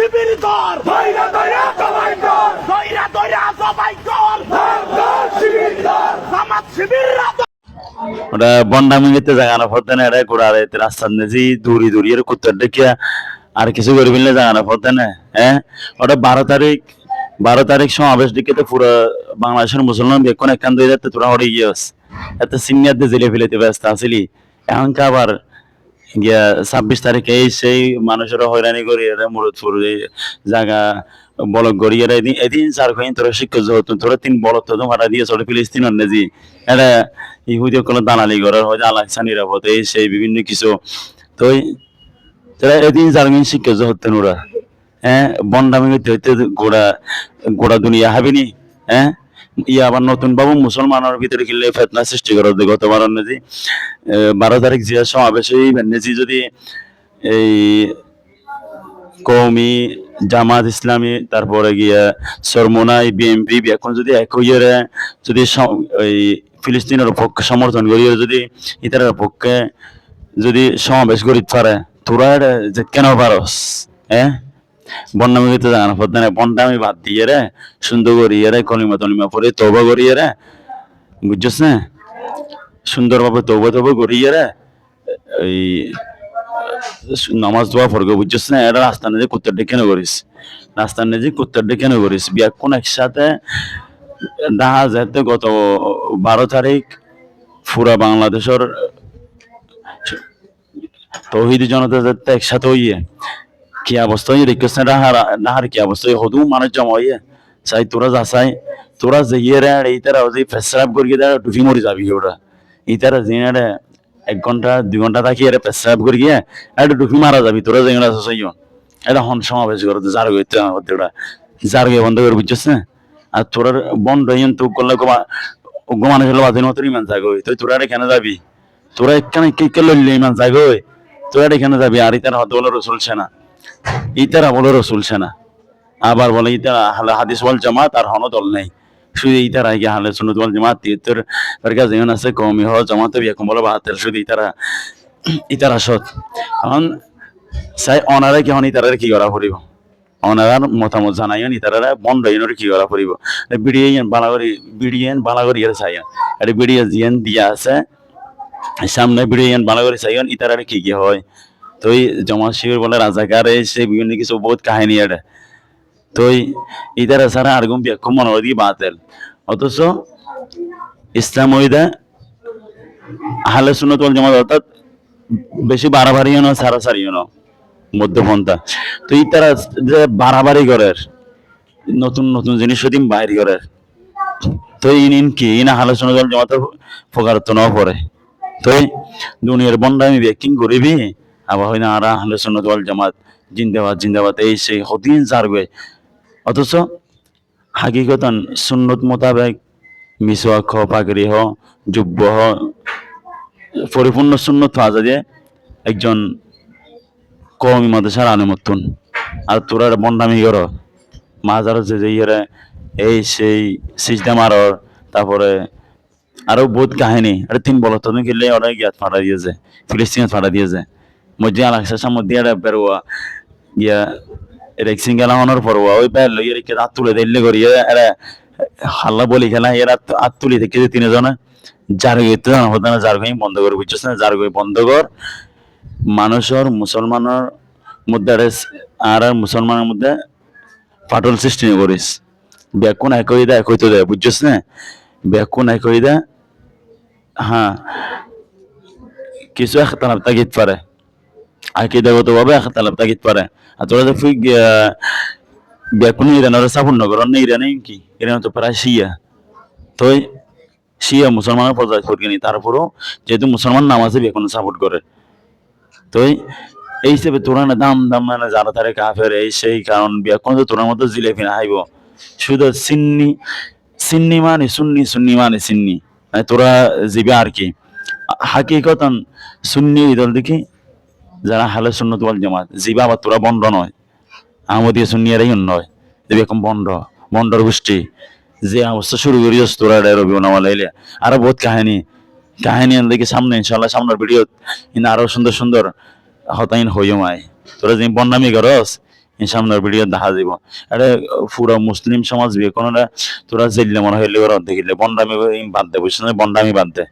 শিবির ওটা বন্ডা মিলিতে জাগানো রাস্তার নেজি দূরি দূরি এর কুত্তার দেখিয়া আর কিছু করে মিললে জাগানো ফতেন হ্যাঁ? ওটা বারো তারিখ বারো তারিখ সমাবেশ দিকে তো পুরো বাংলাদেশের মুসলমান এখন তোরা হরে গিয়ে এত সিনিয়রদের জেলে ফেলে ব্যস্ত আসিলি আবার গিয়া ছাব্বিশ তারিখে সেই মানুষের হয়রানি করি এই জায়গা বলক এরা এদিন এদিন চার কইন তোরা শিক্ষক হতো তোরা তিন বলক তো ভাড়া দিয়ে চলে ফিলিস্তিন নেজি এটা ইহুদি কোনো দালালি করার হয় আলাকসা নিরাপদ, এই সেই বিভিন্ন কিছু। তো তোরা এদিন চার কইন শিক্ষক হতেন ওরা হ্যাঁ বন্ডামি হইতে হইতে গোড়া গোড়া দুনিয়া হাবিনি। হ্যাঁ ইয়া আবার নতুন বাবু মুসলমানের ভিতরে কিনলে ফেতনা সৃষ্টি করার গতবার নেজি বারো তারিখ জিয়া সমাবেশে নেজি যদি এই কৌমি জামাত ইসলামী, তারপরে গিয়া সরমোনাই বিএমপি এখন যদি এক হইয়ারে যদি ওই ফিলিস্তিনের পক্ষে সমর্থন করিয়ে যদি ইতারের পক্ষে যদি সমাবেশ করি পারে, তোরা কেন পারস হ্যাঁ? বন্যামি জানা পড়তে না বন্যামি বাদ দিয়ে রে, সুন্দর করিয়ে রে কলিমা তলিমা পরে তবা করিয়ে রে। বুঝছস না? সুন্দরভাবে তবা তবা করিয়ে রে। এই, নামাজ দোয়া ফরগো বুঝছিস না? এটা রাস্তা নিজে ডেকে কেন করিস। রাস্তা নিজে ডেকে কেন করিস। বিয়া কোন একসাথে দেখা যাতে গত বারো তারিখ, পুরা বাংলাদেশের তহিদি জনতা একসাথে হইয়ে কি অবস্থা হইয়ে দেখিস না ডাহার ডাহার কি অবস্থা হইয়ে হদু মানুষ জমা হইয়ে চাই তোরা যা চাই তোরা যে ইয়ে রে এই তারা যে ফেসরাপ করিয়ে দেয় ডুফি মরি যাবি ওরা এই তারা যে এক ঘণ্টা দুই ঘণ্টা থাকি এর পেশাব করে গিয়ে একটা ডুফি মারা যাবি তোরা আছো সেইও এটা হন সমাবেশ করতে যার হতে ওটা যার বন্ধ করে বুঝছিস আর তোরার বন্ধ হইন তো করলে গোমানে হলো বাদিন মতো ইমান যাগো তুই তোরা এখানে যাবি তোরা এখানে কে কে লইলে ইমান যাগো তোরা এখানে যাবি আর ইতারা হতে বলে রসুল সেনা ইতারা বলে রসুল সেনা। আবার বলে, ইতারা হাদিস বল জামাত আর হন দল নেই। শুধু ইতারা গিয়ে হালে সুন্নত বল জামাত তিহত্তর যেন আছে কমি হ জামাতে বিয়াকুম বলে বাহাত্তর, শুধু ইতারা ইতারা সৎ। এখন চাই অনারে কি হন ইতারে কি করা পড়িব অনারার মতামত জানাই ইতারা বন্ধ ইনরে কি করা পড়িব বিডিএন বালাগরি বিডিএন বালাগরি এর চাই এটা বিডিএ জিএন দিয়া আছে, সামনে বিডিএন বালাগরি চাইন ইতারারে কি কি হয়? তো জমা শিবির বলে রাজাকার এই সে বিভিন্ন কিছু বহুত কাহিনী এটা তো ইতারা ছাড়া আর গুম ব্যাখ্য মনে হয় বাতেল। অথচ ইসলাম ওইদা আহলে সুন্নত ওয়াল জামাত অর্থাৎ বেশি বাড়াবাড়িও না সারাসারিও না, মধ্যপন্থা। তো এই তারা যে বাড়াবাড়ি করের নতুন নতুন জিনিস দিন বাইর করের তো ইন কি? ইন আহলে সুন্নত ওয়াল জামাত ফোকারত ন পড়ে। তো দুনিয়ার বন্ডামি ব্যাকিং করিবি? আবার হয় না আর আহলে সুন্নত ওয়াল জামাত, জিন্দাবাদ জিন্দাবাদ, এই সেই হদিন জারবে অথচ হাকিকতন সুন্নত মোতাবেক মিসওয়াক হ পাগড়ি হ যুব্য হ পরিপূর্ণ সুন্নত পাওয়া যায় একজন কমি মাদ্রাসার আনুমতুন আর তোরা বন্ডামি কর। মাজার যে যে ইয়েরে এই সেই সিস্টেম আর তারপরে আরও বহুত কাহিনী। আর তিন বল তুমি খেললে ওরা গিয়াত ফাটা দিয়েছে ফিলিস্তিনে ফাটা দিয়েছে। মধ্যে আলাক্সার মধ্যে এটা বেরোয়া ইয়া রেক্সিং গেলা হনোর পরওয়া ওই বেল লইয়ে রেখে হাত তুলে দিল্লে করি এরা হাল্লা বলি খেলা এরা হাত তুলি থেকে যে তিনজনে। গইতে জানা হতো না যার গই বন্ধ করে বুঝছিস না? যার গই বন্ধ কর মানুষের মুসলমানের মধ্যে আর মুসলমানের মধ্যে ফাটল সৃষ্টি করিস ব্যাকুন এক হয়ে দেয় হইতে দেয় বুঝছিস না? ব্যাকুন এক হয়ে দেয় হ্যাঁ কিছু একতালাপ তাগিদ পারে আকিদাগত ভাবে একতালাপ তাগিদ পারে। আর তোরা যে ফুই ব্যাকুন ইরানের সাপোর্ট নগর না ইরানে কি? ইরান তো প্রায় শিয়া। তো শিয়া মুসলমানের পর্যায়ে করি নি তারপরও যেহেতু মুসলমান নাম আছে বেকুন সাপোর্ট করে। তো এই হিসেবে তোরা না দাম দাম মানে যারা তারে কাফের, এই সেই কারণ বেকুন তো তোরার মতো জিলেপি না হাইব। শুধু সিন্নি সিন্নি মানে সুন্নি সুন্নি মানে সিন্নি। মানে তোরা জিবে আর কি। হাকিকতন সুন্নি দল দেখি যারা হালে সুন্নত ওয়াল জামাত, জিবা বা তোরা বন্ড নয় আমাদের সুন্নিয়ারাই নয় এখন বন্ড, বন্ডর গোষ্ঠী। যে অবস্থা শুরু করি তোরা রবি নামাল এলে। আরও বহুত কাহিনী। কাহিনী দেখি সামনে ইনশাল্লাহ সামনের ভিডিও ইন আরও সুন্দর সুন্দর হতাইন হইও মাই। তোরা যে বন্যামি করস সামনের ভিডিও দেখা যাব এটা পুরো মুসলিম সমাজ বিয়ে কোনো তোরা জেললে মনে হইলে দেখিলে বন্ডামি বাদ দে বুঝছিস বন্ডামি বাদ দে।